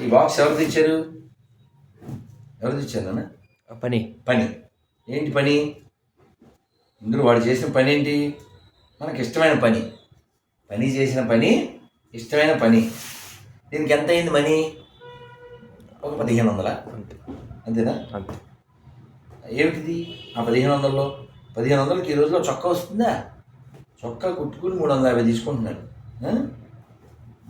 ఈ బాక్స్ ఎవరు తెచ్చారు? ఎవరు తెచ్చారు నాన్న? పని. పని. ఏంటి పని? ఇందులో వాడు చేసిన పని ఏంటి? మనకి ఇష్టమైన పని. పని చేసిన పని ఇష్టమైన పని. దీనికి ఎంత అయింది మనీ? ఒక పదిహేను వందల? అంతే. అంతేనా? అంతే. ఏమిటిది? ఆ పదిహేను వందల్లో? పదిహేను వందలకి ఈ రోజులో చొక్కా వస్తుందా? చొక్కా కుట్టుకుని మూడు వందల యాభై తీసుకుంటున్నాడు?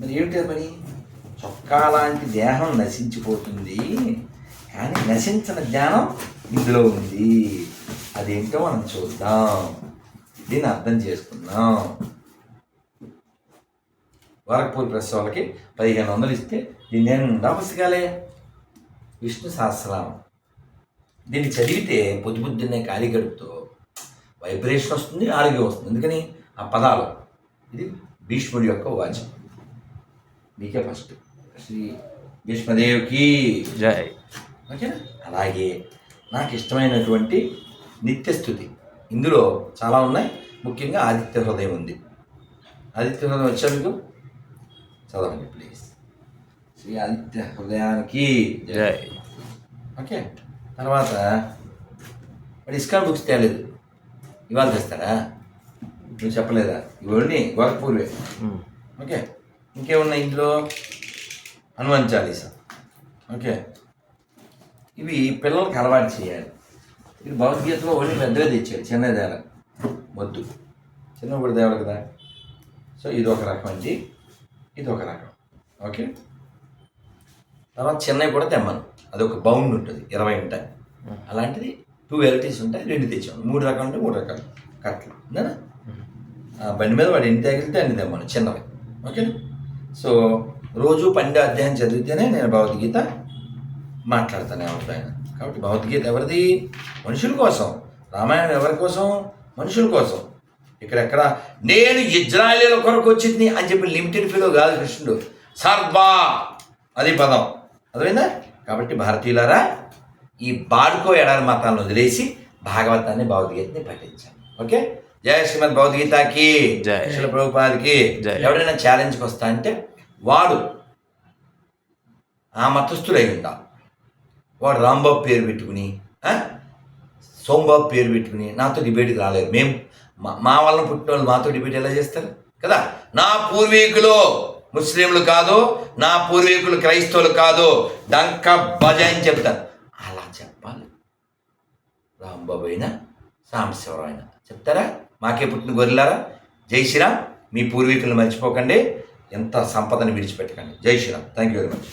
మరి ఏమిటి పని? చొక్కా లాంటి దేహం నశించిపోతుంది. కానీ నశించిన జ్ఞానం ఇందులో ఉంది. అదేంటో మనం చూద్దాం. దీన్ని అర్థం చేసుకుందాం. వరకపూర్ ప్రెస్ వాళ్ళకి పదిహేను వందలు ఇస్తే దీన్ని నేను పుస్తకాలే. విష్ణు సహస్రనామం. దీన్ని చదివితే పొద్దు పొద్దున్నే ఖాళీ గడుపుతో వైబ్రేషన్ వస్తుంది ఆరోగ్యం వస్తుంది. ఎందుకని ఆ పదాలు. ఇది భీష్ముడి యొక్క వాచం. మీకే ఫస్ట్. శ్రీ భీష్మదేవ్కి జై. ఓకేనా అలాగే నాకు ఇష్టమైనటువంటి నిత్యస్థుతి. ఇందులో చాలా ఉన్నాయి. ముఖ్యంగా ఆదిత్య హృదయం ఉంది. ఆదిత్య హృదయం వచ్చా మీకు? చదవండి ప్లీజ్. శ్రీ ఆదిత్య హృదయానికి జై. జై. ఓకే? తర్వాత వాడు ఇస్కాన్ బుక్స్ తేలేదు. ఇవాళ తెస్తాడా? నువ్వు చెప్పలేదా? ఇవన్నీ గోరఖ్పూర్వే. ఓకే? ఇంకేమున్నాయి ఇందులో? హనుమాన్ చాలీసా? ఓకే. ఇవి పిల్లలకి అలవాటు చేయాలి. ఇది భగవద్గీతలో ఓన్లీ పెద్దగా తెచ్చాడు చిన్న దేవ వద్దు. చిన్న కూడా దేవాలి కదా. సో ఇది ఒక రకం అండి. ఇది ఒక రకం. ఓకే? తర్వాత చిన్నవి కూడా తెమ్మను. అది ఒక బౌండ్ ఉంటుంది ఇరవై ఉంటాయి. అలాంటిది టూ వెరైటీస్ ఉంటాయి రెండు తెచ్చాము మూడు రకాలు ఉంటే మూడు రకాలు. ఆ బండి మీద వాడు ఎన్ని తగిలితే అన్ని తెమ్మను చిన్నవి. ఓకే సో రోజు పన్నెండు అధ్యాయం చదివితేనే నేను భగవద్గీత మాట్లాడతాను ఎవరిపైన కాబట్టి భగవద్గీత ఎవరిది? మనుషుల కోసం. రామాయణం ఎవరి కోసం? మనుషుల కోసం. ఇక్కడెక్కడ? నేను ఇజ్రాయేలీల కొరకు వచ్చింది అని చెప్పి లిమిటెడ్ ఫీలో కాదు కృష్ణుడు. సర్వా! అది పదం. అర్థమైందా? కాబట్టి భారతీయులారా ఈ బాడుకో ఎడారి మతాలను వదిలేసి భాగవతాన్ని భగవద్గీతని పఠించాలి ఓకే? జయ శ్రీమద్ భగవద్గీతకి జై. శిల ప్రభుపాదికి. ఎవరైనా ఛాలెంజ్కి వస్తా అంటే వాడు ఆ మతస్థుడై ఉందా వాడు రాంబాబు పేరు పెట్టుకుని సోంబాబు పేరు పెట్టుకుని నాతో డిబేట్కి రాలేదు. మేము మా మా వలన పుట్టిన వాళ్ళు మాతో డిబేట్ ఎలా చేస్తారు? కదా? నా పూర్వీకులు ముస్లింలు కాదు నా పూర్వీకులు క్రైస్తవులు కాదు డంక భజ అని చెప్తారు. అలా చెప్పాలి. రాంబాబు అయినా సాంబశివరావు అయినా. చెప్తారా? మాకే పుట్టిన గొర్రెలారా? జై శ్రీరామ్. మీ పూర్వీకులను మర్చిపోకండి. ఎంత సంపదని విడిచిపెట్టకండి. జై Shri Ram. Thank you very much